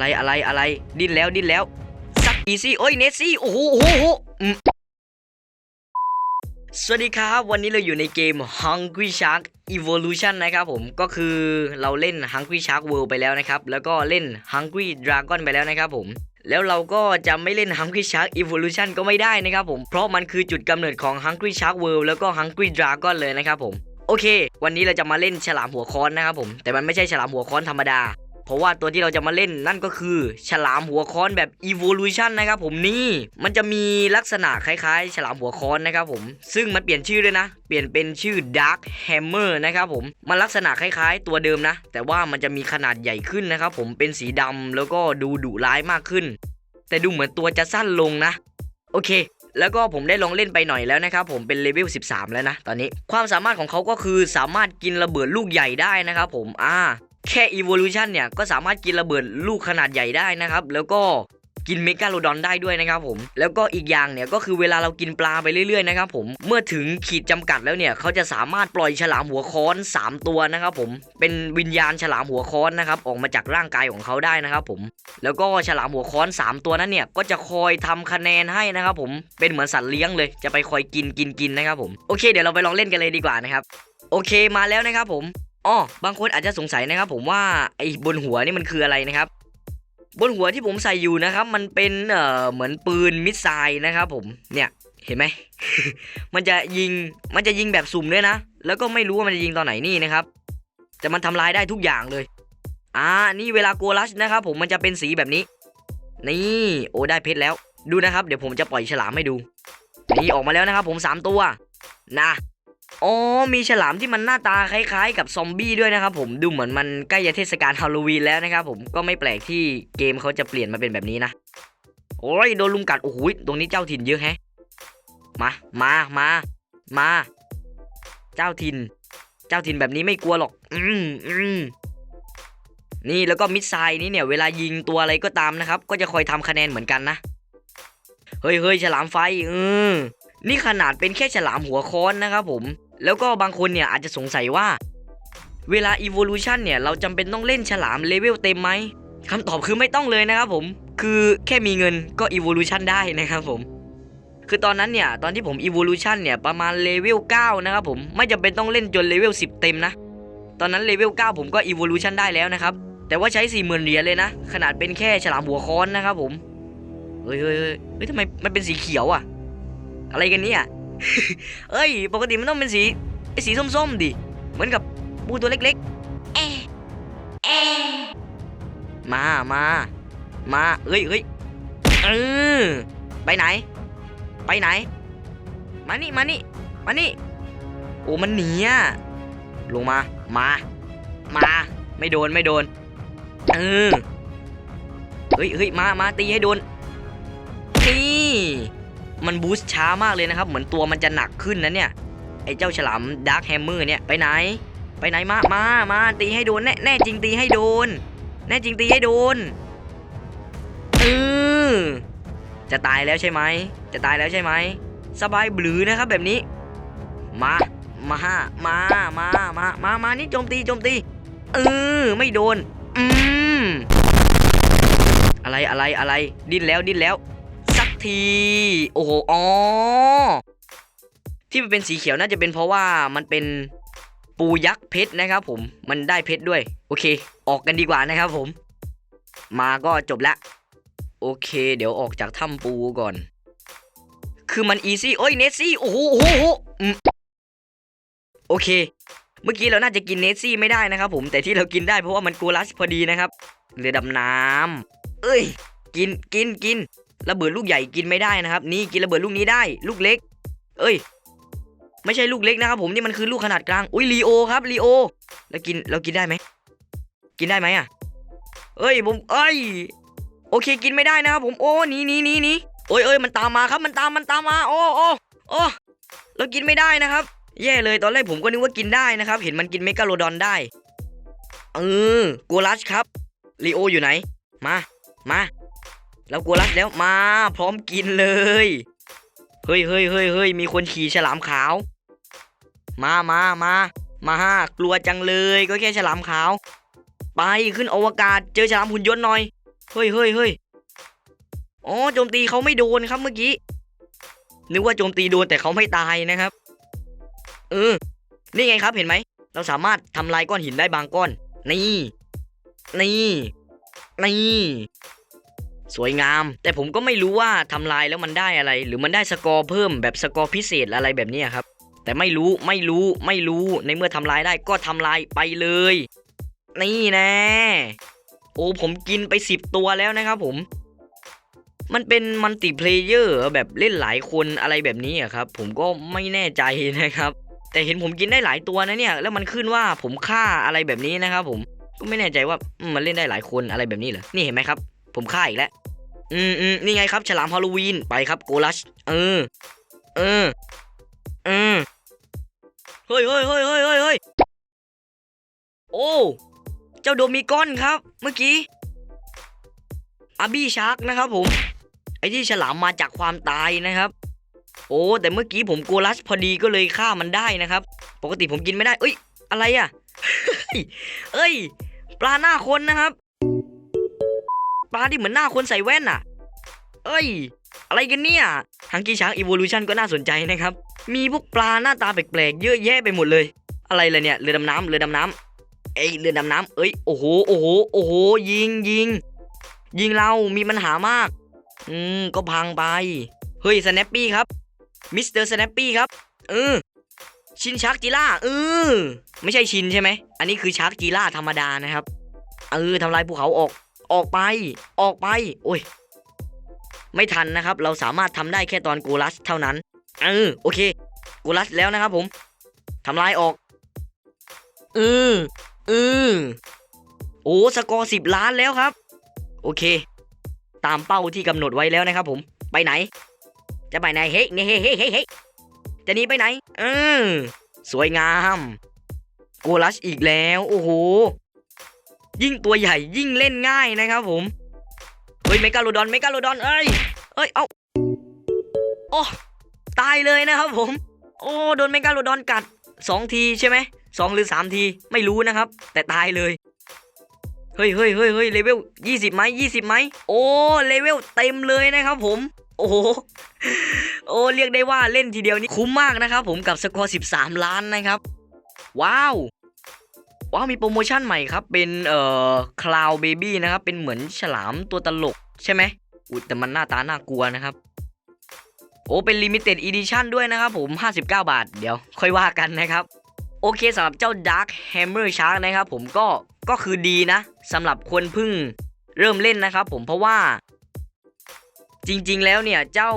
อะไรอะไรอะไร ดิ้นแล้วดิ้นแล้วสักอีซี่โอ้ยเนสซี่โอ้โหโอ้โหสวัสดีครับ วันนี้เราอยู่ในเกม Hungry Shark Evolution นะครับผมก็คือเราเล่น Hungry Shark World ไปแล้วนะครับ แล้วก็เล่น Hungry Dragon ไปแล้วนะครับผมแล้วเราก็จะไม่เล่น Hungry Shark Evolution ก็ไม่ได้นะครับผม เพราะมันคือจุดกำเนิดของ Hungry Shark World แล้วก็ Hungry Dragon เลยนะครับผม โอเค วันนี้เราจะมาเล่นฉลามหัวค้อนนะครับผม แต่มันไม่ใช่ฉลามหัวค้อนธรรมดา เพราะว่าตัวที่เราจะมาเล่นนั่นก็คือ ฉลามหัวค้อนแบบ evolution นะครับผมนี่มันจะมีลักษณะคล้ายๆ ฉลามหัวค้อนนะครับผม ซึ่งมันเปลี่ยนชื่อด้วยนะ เปลี่ยนเป็นชื่อ dark hammer นะครับผม มันลักษณะคล้ายๆ ตัวเดิมนะ แต่ว่ามันจะมีขนาดใหญ่ขึ้นนะครับผมเป็นสีดำแล้วก็ดูดุร้ายมากขึ้น แต่ดูเหมือนตัวจะสั้นลงนะ โอเคแล้วก็ผมได้ลองเล่นไปหน่อยแล้วนะครับผมเป็นเลเวล 13 แล้วนะ ตอนนี้ความสามารถของเขาก็คือสามารถกินระเบิดลูกใหญ่ได้นะครับผมอ่า แค่ evolution เนี่ยก็สามารถกินระเบิดลูกขนาดใหญ่ได้นะครับ แล้วก็กินเมกาโลดอนได้ด้วยนะครับผม แล้วก็อีกอย่างเนี่ยก็คือเวลาเรากินปลาไปเรื่อยๆนะครับผมเมื่อถึงขีดจำกัดแล้วเนี่ยเขาจะสามารถปล่อยฉลามหัวค้อน 3 ตัวนะครับผมเป็นวิญญาณฉลามหัวค้อนนะครับออกมาจากร่างกายของเขาได้นะครับผมแล้วก็ฉลามหัวค้อน 3 ตัวนั้นเนี่ยก็จะคอยทำคะแนนให้นะครับผมเป็นเหมือนสัตว์เลี้ยงเลยจะไปคอยกินกินกินนะครับผมโอเคเดี๋ยวเราไปลองเล่นกันเลยดีกว่านะครับโอเคมาแล้วนะครับผม อ๋อบางคนอาจจะสงสัยนะครับ ผมว่าไอ้บนหัวนี่มันคืออะไรนะครับ บนหัวที่ผมใส่อยู่นะครับ มันเป็นเอ่อเหมือนปืนมิสไซล์นะครับ ผมเนี่ยเห็นไหม มันจะยิงมันจะยิงแบบสุ่มด้วยนะ แล้วก็ไม่รู้ว่ามันจะยิงตอนไหนนี่นะครับ แต่มันทำลายได้ทุกอย่างเลย อ่านี่เวลาโกลัชนะครับ ผมมันจะเป็นสีแบบนี้ นี่โอ้ได้เพชรแล้ว ดูนะครับ เดี๋ยวผมจะปล่อยฉลามให้ดู นี่ออกมาแล้วนะครับ ผมสามตัวนะ อ๋อมีฉลามที่มันหน้าตาคล้ายๆ กับซอมบี้ด้วยนะครับผมดูเหมือนมันใกล้จะเทศกาลฮาโลวีนแล้วนะครับผมก็ไม่แปลกที่เกมเขาจะเปลี่ยนมาเป็นแบบนี้นะโอ้ยโดนลุมกัดโอ้โหตรงนี้เจ้าถิ่นเยอะแฮะมามามามา เจ้าถิ่น เจ้าถิ่นแบบนี้ไม่กลัวหรอก อืมอืมนี่แล้วก็มิดไซล์นี้เนี่ยเวลายิงตัวอะไรก็ตามนะครับ ก็จะคอยทำคะแนนเหมือนกันนะ เฮ้ยเฮ้ยฉลามไฟเออ นี่ขนาดเป็นแค่ฉลามหัวค้อนนะครับผม แล้วก็บางคนเนี่ยอาจจะสงสัยว่า เวลา evolution เนี่ยเราจำเป็นต้องเล่นฉลามเลเวลเต็มไหมคำตอบคือไม่ต้องเลยนะครับผม คือแค่มีเงินก็ evolution ได้นะครับผม คือตอนนั้นเนี่ยตอนที่ผม evolution เนี่ยประมาณเลเวล9นะครับผม ไม่จำเป็นต้องเล่นจนเลเวล10 เต็มนะ ตอนนั้นเลเวล9ผมก็ evolution ได้แล้วนะครับ แต่ว่าใช้40,000เหรียญเลยนะ ขนาดเป็นแค่ฉลามหัวค้อนนะครับผม เฮ้ยเฮ้ยเฮ้ยเฮ้ยทำไมมันเป็นสีเขียวอะ อะไรกันเนี่ย เอ้ย ปกติมันต้องเป็นสีไอ้สีส้มๆดิ เหมือนกับปูตัวเล็กๆเอะเอะมามามาเอ้ยเฮ้ยเออไปไหน ไปไหน มานี่ มานี่ มานี่ โอ้มันหนีอะลงมา มา มา ไม่โดน ไม่โดน เออ เฮ้ยเฮ้ยมา มาตีให้โดน นี่ มันบูสต์ช้ามากเลยนะครับ เหมือนตัวมันจะหนักขึ้นนะเนี่ย ไอ้เจ้าฉลามดาร์คแฮมเมอร์เนี่ยไปไหน ไปไหนมา มา มาตีให้โดน แน่แน่จริงตีให้โดน แน่จริงตีให้โดนเออจะตายแล้วใช่ไหม จะตายแล้วใช่ไหม สบายบลือนะครับแบบนี้ มา มา มา มา มา มา มานี่โจมตีโจมตี เออ ไม่โดน อืม อะไรอะไรอะไร ดิ้นแล้วดิ้นแล้ว ที โอ้โห อ๋อ ที่มันเป็นสีเขียวน่าจะเป็นเพราะว่ามันเป็นปูยักษ์เพชรนะครับผม มันได้เพชรด้วย โอเค ออกกันดีกว่านะครับผม มาก็จบละ โอเค เดี๋ยวออกจากถ้ำปูก่อน คือมันอีซี่ โอ้ย เนสซี่ โอ้โหโอ้โหโอเค เมื่อกี้เราน่าจะกินเนสซี่ไม่ได้นะครับผม แต่ที่เรากินได้เพราะว่ามันกูรัสพอดีนะครับ เรือดำน้ำเอ้ย กิน กิน กิน ระเบิดลูกใหญ่กินไม่ได้นะครับ นี่กินระเบิดลูกนี้ได้ ลูกเล็ก เอ้ย ไม่ใช่ลูกเล็กนะครับ ผมนี่มันคือลูกขนาดกลางอุ้ยลีโอครับลีโอ แล้วกินเรากินได้ไหมกินได้ไหมอะ เอ้ยผมเอ้ย โอเคกินไม่ได้นะครับผมโอ้หนีหนีหนีหนีโอ้ยเอ้ยมันตามมาครับมันตามมันตามมา โอ้โอ้โอ้เรากินไม่ได้นะครับ แย่เลยตอนแรกผมก็นึกว่ากินได้นะครับ เห็นมันกินเมกาโลดอนได้เออโกลัชครับลีโออยู่ไหน มา มา เรากลัวรัดแล้วมา พร้อมกินเลย เฮ้ยเฮ้ยเฮ้ยเฮ้ยมีคนขี่ฉลามขาว มามามามาฮะกลัวจังเลยก็แค่ฉลามขาว ไปขึ้นอวกาศเจอฉลามหุ่นยนต์หน่อย เฮ้ยเฮ้ยเฮ้ยอ๋อโจมตีเขาไม่โดนครับเมื่อกี้ นึกว่าโจมตีโดนแต่เขาไม่ตายนะครับ เออ นี่ไงครับเห็นไหม เราสามารถทำลายก้อนหินได้บางก้อน นี่ นี่ นี่ สวยงาม แต่ผมก็ไม่รู้ว่าทำลายแล้วมันได้อะไร หรือมันได้สกอร์เพิ่มแบบสกอร์พิเศษอะไรแบบนี้ครับ แต่ไม่รู้ไม่รู้ไม่รู้ในเมื่อทำลายได้ก็ทำลายไปเลย นี่แน่โอ้ผมกินไปสิบตัวแล้วนะครับผม มันเป็นมัลติเพลเยอร์แบบเล่นหลายคนอะไรแบบนี้อะครับ ผมก็ไม่แน่ใจนะครับ แต่เห็นผมกินได้หลายตัวนะเนี่ย แล้วมันขึ้นว่าผมฆ่าอะไรแบบนี้นะครับผมก็ไม่แน่ใจว่ามันเล่นได้หลายคนอะไรแบบนี้เหรอนี่เห็นไหมครับ ผมฆ่าอีกแล้ว อืมอืมนี่ไงครับ ฉลามฮาโลวีน ไปครับ โกลัช เออ เออ เออ เฮ้ยเฮ้ยเฮ้ยเฮ้ยเฮ้ยเฮ้ยโอ้ เจ้าโดมิกอนครับ เมื่อกี้อาบี้ชาร์กนะครับผม ไอ้ที่ฉลามมาจากความตายนะครับ โอ้ แต่เมื่อกี้ผมโกลัสพอดีก็เลยฆ่ามันได้นะครับ ปกติผมกินไม่ได้ เอ้ย อะไรอะ เอ้ย ปลาหน้าคนนะครับ ปลาที่เหมือนหน้าคนใส่แว่นอะเอ้ย อะไรกันเนี่ยฮังกี้ช้าร์กอีโวลูชันก็น่าสนใจนะครับ มีพวกปลาหน้าตาแปลกๆ เยอะแยะไปหมดเลย อะไรล่ะเนี่ย เรือดำน้ำเรือดำน้ำเอ้ย เรือดำน้ำเอ้ย โอ้โห โอ้โห โอ้โห ยิงยิง ยิงเรา มีปัญหามาก อืม ก็พังไป เฮ้ย สแนปปี้ครับ มิสเตอร์สแนปปี้ครับ เออ ชินชาร์กจีล่าเออ ไม่ใช่ชินใช่ไหม อันนี้คือชาร์กจีล่าธรรมดานะครับ เออทำลายภูเขาออก ออกไป ออกไป โอ้ย ไม่ทันนะครับ เราสามารถทำได้แค่ตอนโกลัสเท่านั้น เออ โอเคโกลัสแล้วนะครับผมทำลายออกเออเออโอ้สกอร์สิบล้านแล้วครับ โอเค ตามเป้าที่กำหนดไว้แล้วนะครับผม ไปไหน จะไปไหน เฮ้ยเฮ้ยเฮ้ยเฮ้ยเฮ้จะหนีไปไหนเออสวยงามโกลัสอีกแล้ว โอ้โห ยิ่งตัวใหญ่ยิ่งเล่นง่ายนะครับผม เฮ้ยเมกาโลดอนเมกาโลดอนเอ้ยเอ้ย เอาโอ้ตายเลยนะครับผม โอ้โดนเมกาโลดอนกัดสองทีใช่ไหมสองหรือสามทีไม่รู้นะครับ แต่ตายเลยเฮ้ยเฮ้ยเฮ้ยเฮ้ยเลเวลยี่สิบไหมยี่สิบไหมโอ้เลเวลเต็มเลยนะครับผม โอ้โหโอ้เรียกได้ว่าเล่นทีเดียวนี้คุ้มมากนะครับผมกับสกอร์ 13 ล้านนะครับ ว้าว ว้าวมีโปรโมชั่นใหม่ครับ เป็นเอ่อคลาวเบบี้นะครับเป็นเหมือนฉลามตัวตลกใช่ไหมอุ้ยแต่มันหน้าตาน่ากลัวนะครับ โอ้เป็นลิมิเต็ดอีดิชั่นด้วยนะครับผม 59 บาท เดี๋ยว ค่อยว่ากันนะครับ โอเคสำหรับเจ้า Dark Hammer Shark นะครับผมก็ก็คือดีนะสำหรับคนเพิ่งเริ่มเล่นนะครับผมเพราะว่า จริงๆแล้วเนี่ยเจ้า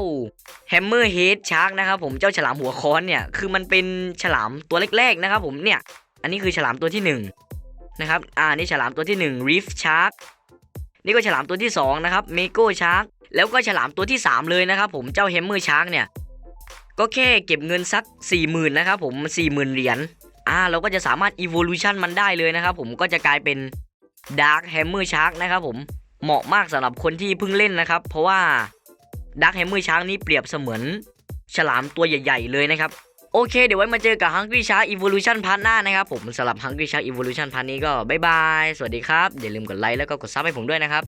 Hammer Head Shark นะครับผมเจ้าฉลามหัวค้อนเนี่ยคือมันเป็นฉลามตัวแรกๆนะครับผมเนี่ย อันนี้คือฉลามตัวที่หนึ่งนะครับ อ่านี่ฉลามตัวที่หนึ่ง Reef Shark นี่ก็ฉลามตัวที่สองนะครับ Mako Shark แล้วก็ฉลามตัวที่สามเลยนะครับ ผมเจ้า Hammer Shark เนี่ย ก็แค่เก็บเงินสัก 40,000นะครับผม 40,000 เหรียญ อ่า เราก็จะสามารถ evolution มันได้เลยนะครับผมก็จะกลายเป็น Dark Hammer Shark นะครับผม เหมาะมากสำหรับคนที่เพิ่งเล่นนะครับ เพราะว่า Dark Hammer Shark นี้เปรียบเสมือน ฉลามตัวใหญ่ ๆ เลยนะครับ โอเค เดี๋ยวไว้มาเจอกับ Hungry Shark Evolution พาร์ทหน้านะครับ ผมสำหรับ Hungry Shark Evolution พาร์ทนี้ก็บ๊ายบาย สวัสดีครับ อย่าลืมกดไลค์แล้วก็กดซับให้ผมด้วยนะครับ